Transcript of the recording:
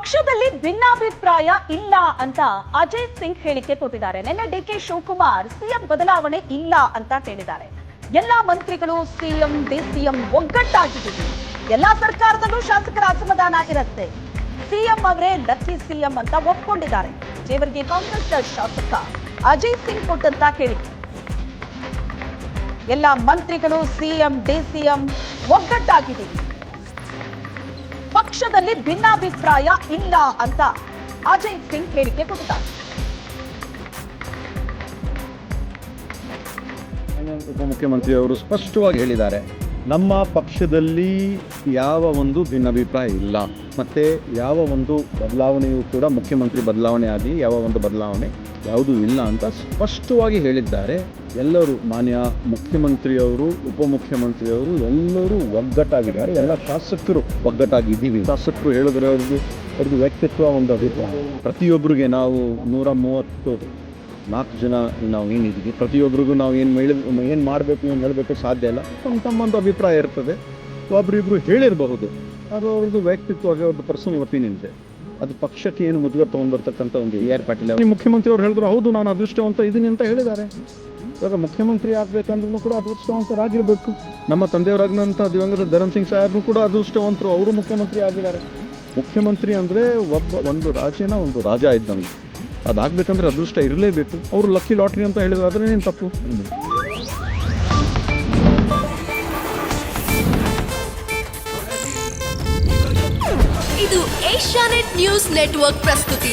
ಪಕ್ಷದಲ್ಲಿ ಭಿನ್ನಾಭಿಪ್ರಾಯ ಇಲ್ಲ ಅಂತ ಅಜಯ್ ಸಿಂಗ್ ಹೇಳಿಕೆ ಕೊಟ್ಟಿದ್ದಾರೆ. ನಿನ್ನೆ ಡಿ ಕೆ ಶಿವಕುಮಾರ್ ಸಿಎಂ ಬದಲಾವಣೆ ಇಲ್ಲ ಅಂತ ಹೇಳಿದ್ದಾರೆ. ಎಲ್ಲಾ ಮಂತ್ರಿಗಳು ಸಿಎಂ, ಡಿಸಿಎಂ ಒಗ್ಗಟ್ಟಾಗಿದ್ದೀವಿ ಎಲ್ಲಾ ಸರ್ಕಾರದಲ್ಲೂ ಶಾಸಕರ ಅಸಮಾಧಾನ ಇರುತ್ತೆ. ಸಿಎಂ ಅವರೇ ಲಕ್ಕಿ ಸಿಎಂ ಅಂತ ಒಪ್ಕೊಂಡಿದ್ದಾರೆ. ಜೇವರ್ಗಿ ಕಾಂಗ್ರೆಸ್ ಶಾಸಕ ಅಜಯ್ ಸಿಂಗ್ ಕೊಟ್ಟಂತ ಹೇಳಿಕೆ. ಎಲ್ಲ ಮಂತ್ರಿಗಳು ಸಿಎಂ, ಡಿಸಿಎಂ ಒಗ್ಗಟ್ಟಾಗಿದ್ದೀವಿ ಪಕ್ಷದಲ್ಲಿ ಭಿನ್ನಾಭಿಪ್ರಾಯ ಇಲ್ಲ ಅಂತ ಅಜಯ್ ಸಿಂಗ್ ಹೇಳಿಕೆ ಕೊಟ್ಟಿದ್ದಾರೆ. ಉಪಮುಖ್ಯಮಂತ್ರಿಯವರು ಸ್ಪಷ್ಟವಾಗಿ ಹೇಳಿದ್ದಾರೆ. ನಮ್ಮ ಪಕ್ಷದಲ್ಲಿ ಯಾವ ಒಂದು ಭಿನ್ನಾಭಿಪ್ರಾಯ ಇಲ್ಲ. ಮತ್ತು ಯಾವ ಒಂದು ಬದಲಾವಣೆಯೂ ಕೂಡ ಮುಖ್ಯಮಂತ್ರಿ ಬದಲಾವಣೆ ಆಗಲಿ ಯಾವ ಒಂದು ಬದಲಾವಣೆ ಯಾವುದೂ ಇಲ್ಲ ಅಂತ ಸ್ಪಷ್ಟವಾಗಿ ಹೇಳಿದ್ದಾರೆ. ಎಲ್ಲರೂ ಮಾನ್ಯ ಮುಖ್ಯಮಂತ್ರಿಯವರು, ಉಪಮುಖ್ಯಮಂತ್ರಿಯವರು ಎಲ್ಲರೂ ಒಗ್ಗಟ್ಟಾಗಿದ್ದಾರೆ. ಎಲ್ಲ ಶಾಸಕರು ಒಗ್ಗಟ್ಟಾಗಿದ್ದೀವಿ. ಶಾಸಕರು ಹೇಳಿದ್ರೆ ಅವ್ರದ್ದು ಅವ್ರದ್ದು ವ್ಯಕ್ತಿತ್ವ ಒಂದು ಅಭಿಪ್ರಾಯ. ಪ್ರತಿಯೊಬ್ಬರಿಗೆ ನಾವು ನೂರ ಮೂವತ್ತು ನಾಲ್ಕು ಜನ ನಾವು ಏನಿದ್ದೀವಿ? ಪ್ರತಿಯೊಬ್ಬರಿಗೂ ನಾವು ಏನು ಮೇಳ ಏನು ಮಾಡಬೇಕು, ಏನು ಹೇಳಬೇಕು ಸಾಧ್ಯ ಇಲ್ಲ. ತಮ್ಮ ತಮ್ಮೊಂದು ಅಭಿಪ್ರಾಯ ಇರ್ತದೆ. ಒಬ್ಬರಿಬ್ಬರು ಹೇಳಿರಬಹುದು. ಅದು ಅವ್ರದ್ದು ವೈಯಕ್ತಿಕವಾಗಿ ಅವ್ರದ್ದು ಪರ್ಸನಲ್ ಒಪಿನಿಯನ್ ಇದೆ. ಅದು ಪಕ್ಷಕ್ಕೆ ಏನು ಮುದ್ಗ ತೊಗೊಂಡ್ಬರ್ತಕ್ಕಂಥ ಒಂದು ಎ ಆರ್ ಪಾಟೀಲ್ ಅವರು ಮುಖ್ಯಮಂತ್ರಿ ಅವ್ರು ಹೇಳಿದ್ರು, ಹೌದು, ನಾನು ಅದೃಷ್ಟವಂತ ಇದ್ದೀನಿ ಅಂತ ಹೇಳಿದ್ದಾರೆ. ಇವಾಗ ಮುಖ್ಯಮಂತ್ರಿ ಆಗಬೇಕಂದ್ರೂ ಕೂಡ ಅದೃಷ್ಟವಂತರಾಗಿರಬೇಕು. ನಮ್ಮ ತಂದೆಯವರಾಗಿನಂಥ ದಿವಂಗತ ಧರಮ್ ಸಿಂಗ್ ಸಾಹೇಬ್ರು ಕೂಡ ಅದೃಷ್ಟವಂತರು. ಅವರು ಮುಖ್ಯಮಂತ್ರಿ ಆಗಿದ್ದಾರೆ. ಮುಖ್ಯಮಂತ್ರಿ ಅಂದರೆ ಒಬ್ಬ ಒಂದು ರಾಜ್ಯನ ಒಂದು ರಾಜ ಇದ್ದಂಗೆ ಅದಾಗಬೇಕಂದ್ರೆ ಅದೃಷ್ಟ ಇರಲೇಬೇಕು. ಅವರು ಲಕ್ಕಿ ಲಾಟ್ರಿ ಅಂತ ಹೇಳಿದ್ರೆ ಏನು ತಪ್ಪು? ಇದು ಏಷ್ಯಾನೆಟ್ ನ್ಯೂಸ್ ನೆಟ್ವರ್ಕ್ ಪ್ರಸ್ತುತಿ.